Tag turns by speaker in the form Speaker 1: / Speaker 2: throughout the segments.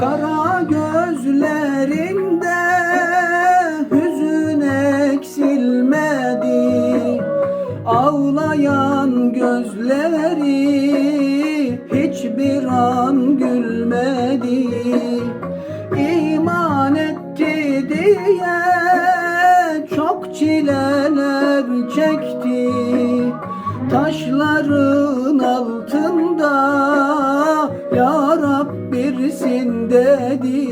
Speaker 1: Kara gözlerinde hüzün eksilmedi. Ağlayan gözleri hiçbir an gülmedi. İman etti diye çok çileler çekti. Taşların Birsin dedi?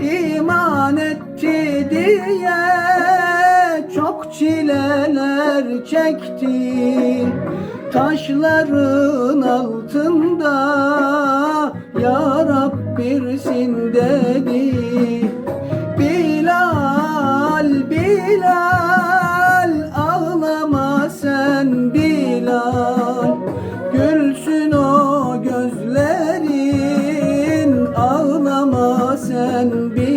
Speaker 1: İman etti diye çok çileler çekti. Taşların altında Ya Rab birsin dedi sen Bilal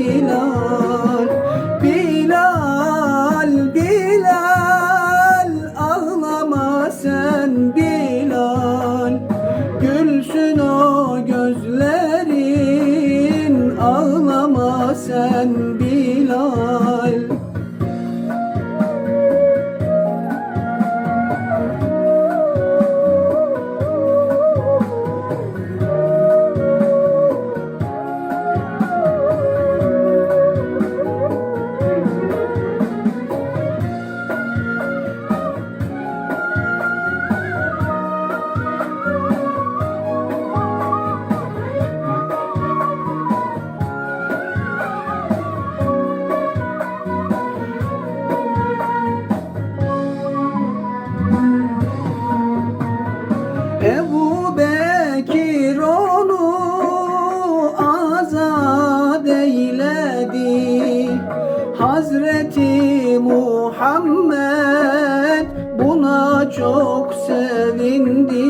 Speaker 1: Hazreti Muhammed buna çok sevindi.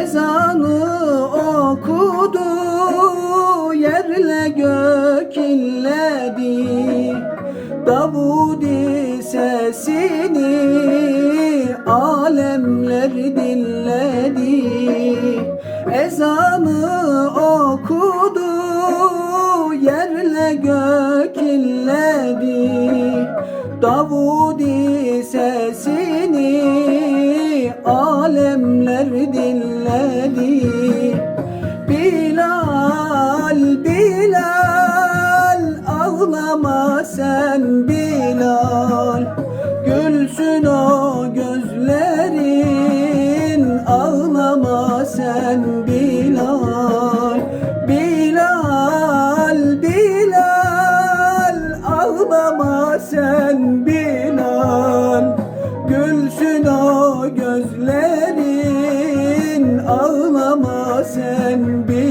Speaker 1: Ezanı okudu yerle gök inledi. Davudi sesini alemler dinledi. Ezanı okudu yerle gök inledi sesini alemler dinledi. Bilal, Bilal Ağlama sen Bilal Bilal Gülsün o gözlerin Ağlama sen Bilal